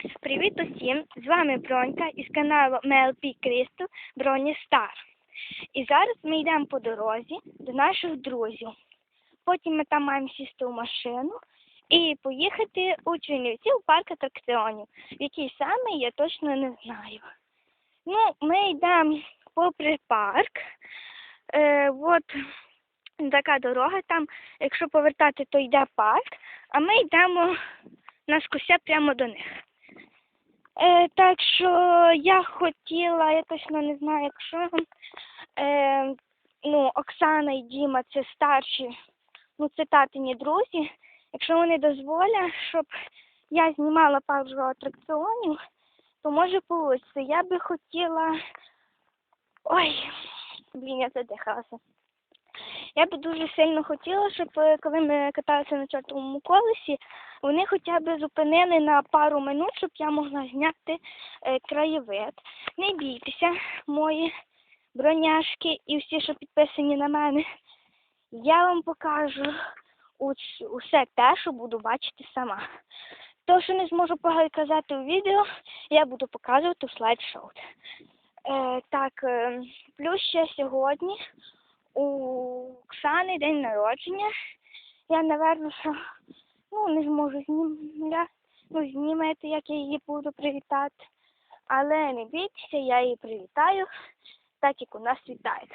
Привіт усім! З вами Бронька із каналу MLP Crystal Броня Стар. І зараз ми йдемо по дорозі до наших друзів. Потім ми там маємо сісти в машину і поїхати у Чернівці у парк атракціонів. Який саме я точно не знаю. Ну, ми йдемо попри парк. Е, от така дорога там, якщо повертати, то йде парк, а ми йдемо на скуся прямо до них. Е, так що я хотіла, я точно не знаю, якщо е, ну, Оксана і Діма це старші, ну це татині друзі. Якщо вони дозволять, щоб я знімала пару атракціонів, то може вийде. Я би хотіла. Ой, блін, я задихалася. Я би дуже сильно хотіла, щоб е, коли ми каталися на чортовому колесі, вони хоча б зупинили на пару минут, щоб я могла зняти е, краєвид. Не бійтеся, мої броняшки і всі, що підписані на мене. Я вам покажу усе те, що буду бачити сама. То, що не зможу показати у відео, я буду показувати в слайд-шоу. Е, так, е, плюс ще сьогодні у Оксани день народження. Я, напевно, що ну, не зможу знімля, ну, знімати, як я її буду привітати. Але не бійтеся, я її привітаю, так як у нас вітають.